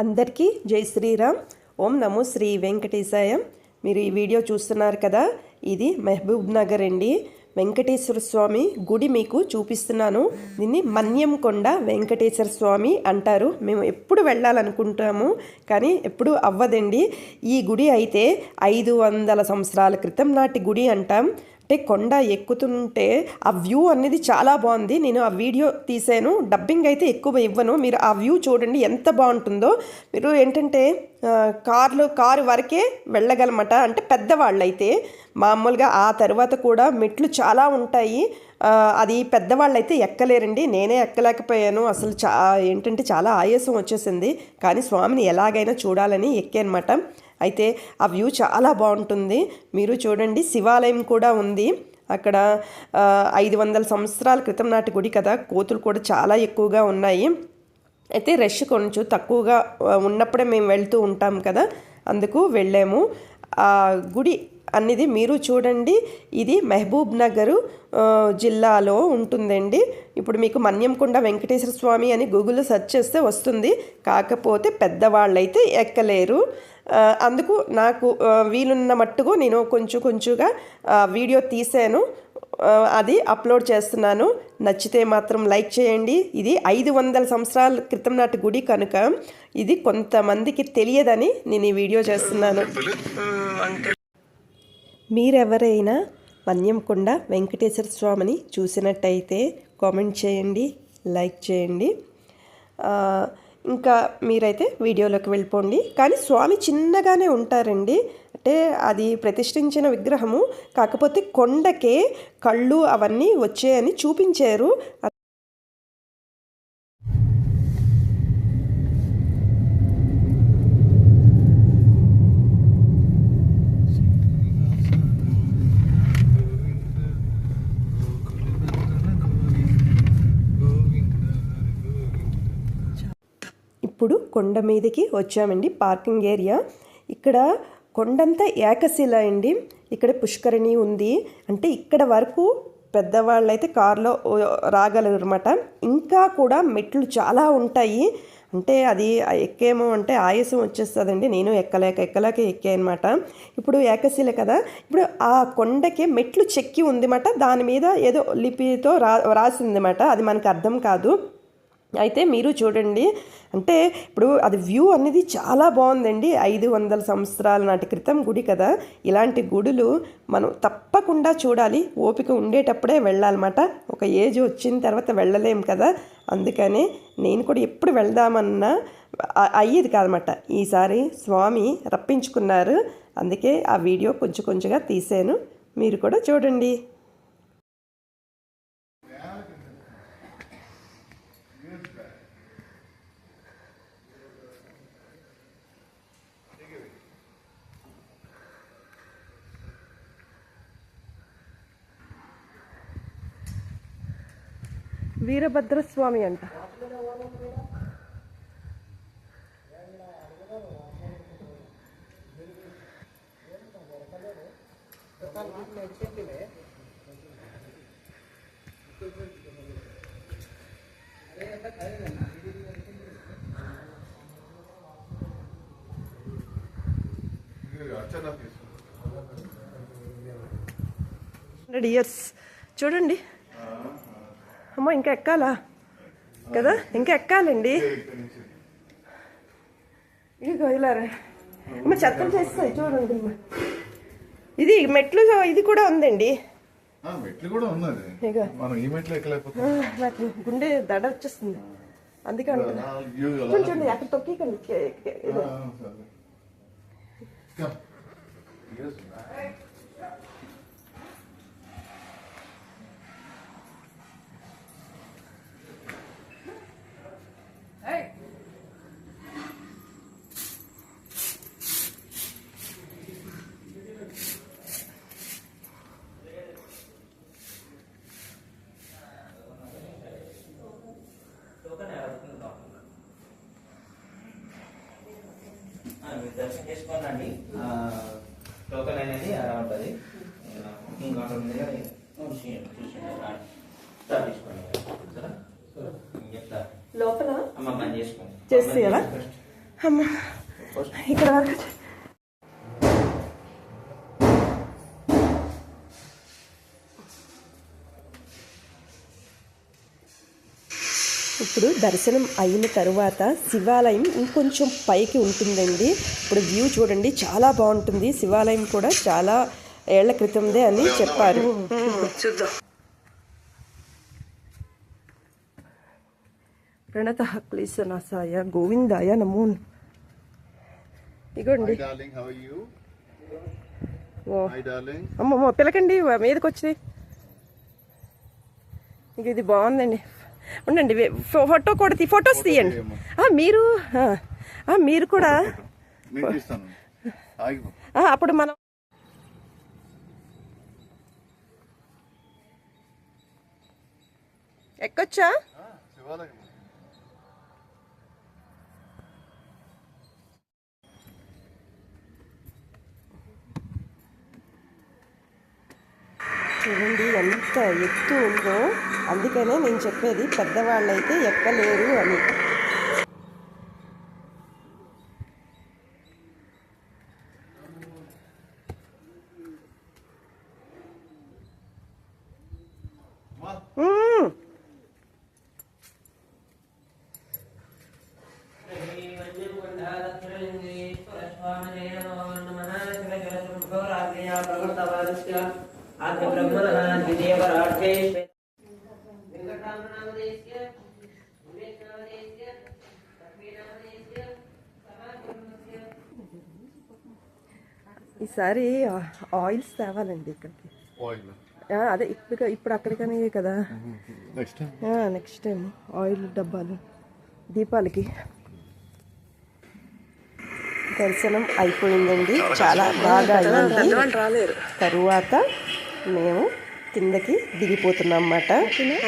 అందరికీ జై శ్రీరామ్. ఓం నమో శ్రీ వెంకటేశాయ. మీరు ఈ వీడియో చూస్తున్నారు కదా ఇది మహబూబ్ నగర్ అండి. వెంకటేశ్వర స్వామి గుడి మీకు చూపిస్తున్నాను. దీన్ని మన్యంకొండ వెంకటేశ్వర స్వామి అంటారు. మేము ఎప్పుడు వెళ్ళాలనుకుంటాము కానీ ఎప్పుడు అవ్వదండి. ఈ గుడి అయితే ఐదు వందల సంవత్సరాల క్రితం నాటి గుడి అంటాం. అంటే కొండ ఎక్కుతుంటే ఆ వ్యూ అనేది చాలా బాగుంది. నేను ఆ వీడియో తీసాను డబ్బింగ్ అయితే ఎక్కువ ఇవ్వను. మీరు ఆ వ్యూ చూడండి ఎంత బాగుంటుందో. మీరు ఏంటంటే కార్లు కారు వరకే వెళ్ళగలమట. అంటే పెద్దవాళ్ళు అయితే మామూలుగా ఆ తర్వాత కూడా మెట్లు చాలా ఉంటాయి. అది పెద్దవాళ్ళు అయితే ఎక్కలేరండి. నేనే ఎక్కలేకపోయాను. అసలు చా ఏంటంటే చాలా ఆయాసం వచ్చేసింది. కానీ స్వామిని ఎలాగైనా చూడాలని ఎక్కానమాట. అయితే ఆ వ్యూ చాలా బాగుంటుంది. మీరు చూడండి శివాలయం కూడా ఉంది. అక్కడ ఐదు వందల సంవత్సరాల క్రితం నాటి గుడి కదా. కోతులు కూడా చాలా ఎక్కువగా ఉన్నాయి. అయితే రష్ కొంచెం తక్కువగా ఉన్నప్పుడే మేము వెళ్తూ ఉంటాం కదా. అందుకు వెళ్ళాము. ఆ గుడి అనేది మీరు చూడండి ఇది మహబూబ్ నగరు జిల్లాలో ఉంటుందండి. ఇప్పుడు మీకు మన్యంకొండ వెంకటేశ్వర స్వామి అని గూగుల్లో సెర్చ్ చేస్తే వస్తుంది. కాకపోతే పెద్దవాళ్ళైతే ఎక్కలేరు. అందుకు నాకు వీలున్న మట్టుకు నేను కొంచెం కొంచెంగా వీడియో తీసాను అది అప్లోడ్ చేస్తున్నాను. నచ్చితే మాత్రం లైక్ చేయండి. ఇది ఐదు వందల సంవత్సరాల క్రితం నాటి గుడి కనుక ఇది కొంతమందికి తెలియదని నేను ఈ వీడియో చేస్తున్నాను. మీరెవరైనా వన్యంకొండ వెంకటేశ్వర స్వామిని చూసినట్టయితే కామెంట్ చేయండి లైక్ చేయండి. ఇంకా మీరైతే వీడియోలోకి వెళ్ళిపోండి. కానీ స్వామి చిన్నగానే ఉంటారండి. అంటే అది ప్రతిష్ఠించిన విగ్రహము. కాకపోతే కొండకే కళ్ళు అవన్నీ వచ్చాయని చూపించారు. ఇప్పుడు కొండ మీదకి వచ్చామండి పార్కింగ్ ఏరియా. ఇక్కడ కొండంతా ఏకశిల అండి. ఇక్కడ పుష్కరిణి ఉంది. అంటే ఇక్కడ వరకు పెద్దవాళ్ళైతే కారులో రాగలరు అనమాట ఇంకా కూడా మెట్లు చాలా ఉంటాయి. అంటే అది ఎక్కేమో అంటే ఆయాసం వచ్చేస్తుందండి. నేను ఎక్కలేక ఎక్కలేక ఎక్కే అనమాట ఇప్పుడు ఏకశిల కదా. ఇప్పుడు ఆ కొండకి మెట్లు చెక్కి ఉందిమాట దాని మీద ఏదో లిపితో రా రాసిందన్నమాట. అది మనకు అర్థం కాదు. అయితే మీరు చూడండి అంటే ఇప్పుడు అది వ్యూ అనేది చాలా బాగుందండి. ఐదు వందల సంవత్సరాల నాటి క్రితం గుడి కదా. ఇలాంటి గుడులు మనం తప్పకుండా చూడాలి. ఓపిక ఉండేటప్పుడే వెళ్ళాలన్నమాట. ఒక ఏజ్ వచ్చిన తర్వాత వెళ్ళలేం కదా. అందుకనే నేను కూడా ఎప్పుడు వెళ్దామన్నా అయ్యేది కాదన్నమాట. ఈసారి స్వామి రప్పించుకున్నారు. అందుకే ఆ వీడియో కొంచెం కొంచెంగా తీసాను మీరు కూడా చూడండి. వీరభద్రస్వామి అంట. Hundred years. చూడండి. అమ్మ ఇంకా ఎక్కాలా? కదా? ఇంకా ఎక్కాలండి. ఇదిగో ఇలా రా. అమ్మ చెత్తలు చేస్తాయి చూడండి అమ్మ. ఇది మెట్లు ఇది కూడా ఉందండి. ఆ, మెట్లు కూడా ఉన్నది. ఇక. మనం ఈ మెట్లు ఎక్కలేకపోతే. ఆ, నాకు గుండె దడ వచ్చేస్తుంది. అందుకే అంటున్నా? చూడండి అక్కడ తొక్కి ఇక్కడ కే- కే- ఆ, ఇదో. సరే. Come. Yes. ఆ, మీరు దర్శనం చేసుకోనండి టోకెన్ అనేది అలా ఉంటుంది. బుకింగ్ కౌంటర్ ఉంది కదా చూసి చూసి స్టార్ట్ చేసుకోండి. సరే. చెప్తా. లోపల? అమ్మ పని చేసుకోండి. చేసేయాలా? అమ్మ ఇక్కడ వరకు ఇప్పుడు దర్శనం అయిన తరువాత శివాలయం ఇంకొంచెం పైకి ఉంటుందండి. ఇప్పుడు వ్యూ చూడండి చాలా బాగుంటుంది. శివాలయం కూడా చాలా ఏళ్ళ క్రితందే అని చెప్పారు. చూద్దాం. ప్రణత క్లీసనాసాయ గోవిందాయ నమో ఇగోండి. Hi, darling. How are you? Oh. Hi, darling. అమ్మమ్మ పిల్లకండి మీదకి వచ్చింది ఇక ఇది బాగుందండి. ఉండండి ఫోటో కూడా తీ ఫొటోస్ తీయండి. ఆ, మీరు మీరు కూడా అప్పుడు మనం ఎక్కొచ్చా? చూడండి ఎంత ఎత్తు ఉందో. అందుకనే నేను చెప్పేది పెద్దవాళ్ళైతే ఎక్కలేరు అని. ఈసారి ఆ- ఆయిల్స్ తేవాలండి ఇక్కడికి. ఆయిల్ ఆ, అదే ఇప్పుడు ఇప్పుడు అక్కడికనే కదా. Next time next time oil డబ్బాలు దీపాలకి. దర్శనం అయిపోయిందండి. చాలా బాగా అయింది. తరువాత మేము కిందకి దిగిపోతున్నాం అన్నమాట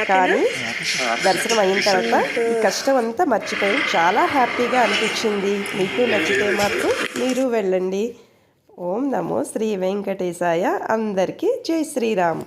కానీ దర్శనం అయిన తర్వాత ఈ కష్టం అంతా మర్చిపోయి చాలా హ్యాపీగా అనిపించింది. మీకు నచ్చితే మాత్రం మీరు వెళ్ళండి. ఓం నమో శ్రీ వెంకటేశాయ. అందరికీ జై శ్రీరామ్.